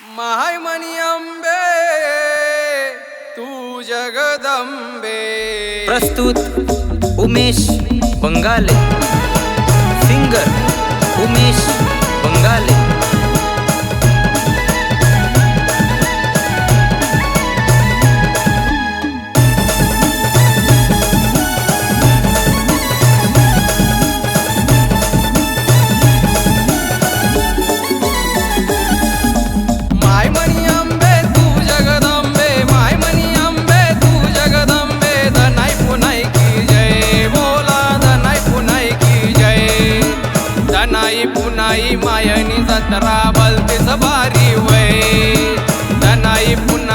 माय मनी अंबे तू जगदंबे। प्रस्तुत उमेश बंगाले सिंगर उमेश बंगाले। तनाई मायनी जत्रा बलतेच भारी वय. तनाई पुनाई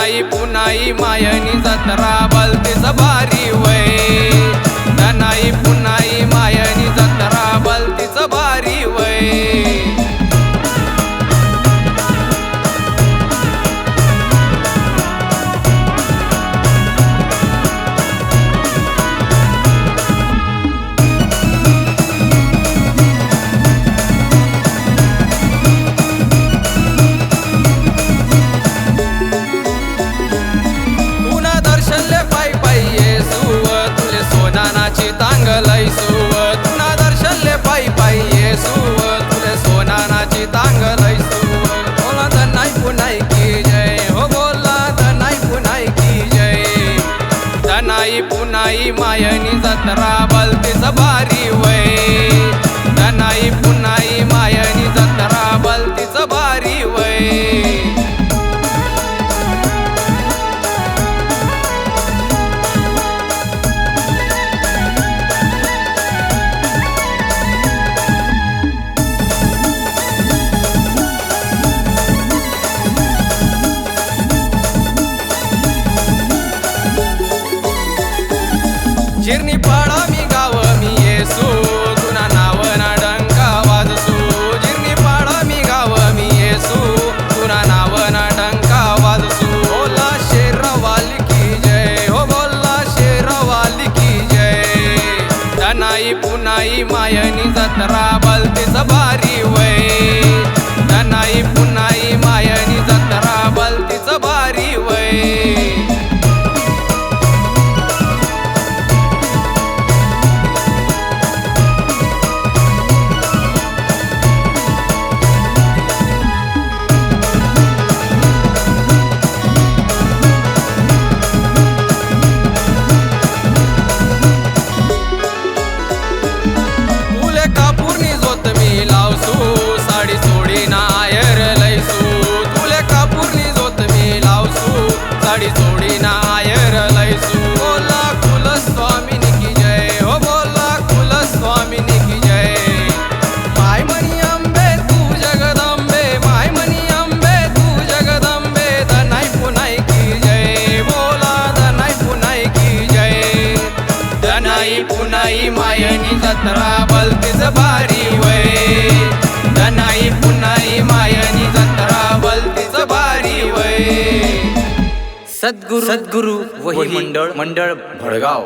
धनाई पुनाई मायनी जत्रा बलतीच भारी वय सोनानाची तांगलय सुवत. तुना दर्शनले पायी पायी येसुव तुले सोनानाची तांगलय सुवत. बोला तर नाही पुन्हा की जय. हो बोला तर नाही पुन्हा की जय. धनाई पुनाई मायनी जत्रा बलतेच भारी वय. धनाई पुनाई मायनी जत्रा बलतेच भारी वय. पुनाई मायनी जत्रा बलतीच भारी वय. धनाई पुन्हा धनाई पुनाई मायनी जत्रा बलतेच भारी वय. धनाई पुनाई मायनी जत्रा बलतेच भारी वय. सद्गुरु सद्गुरु वही मंडळ मंडळ भडगाव.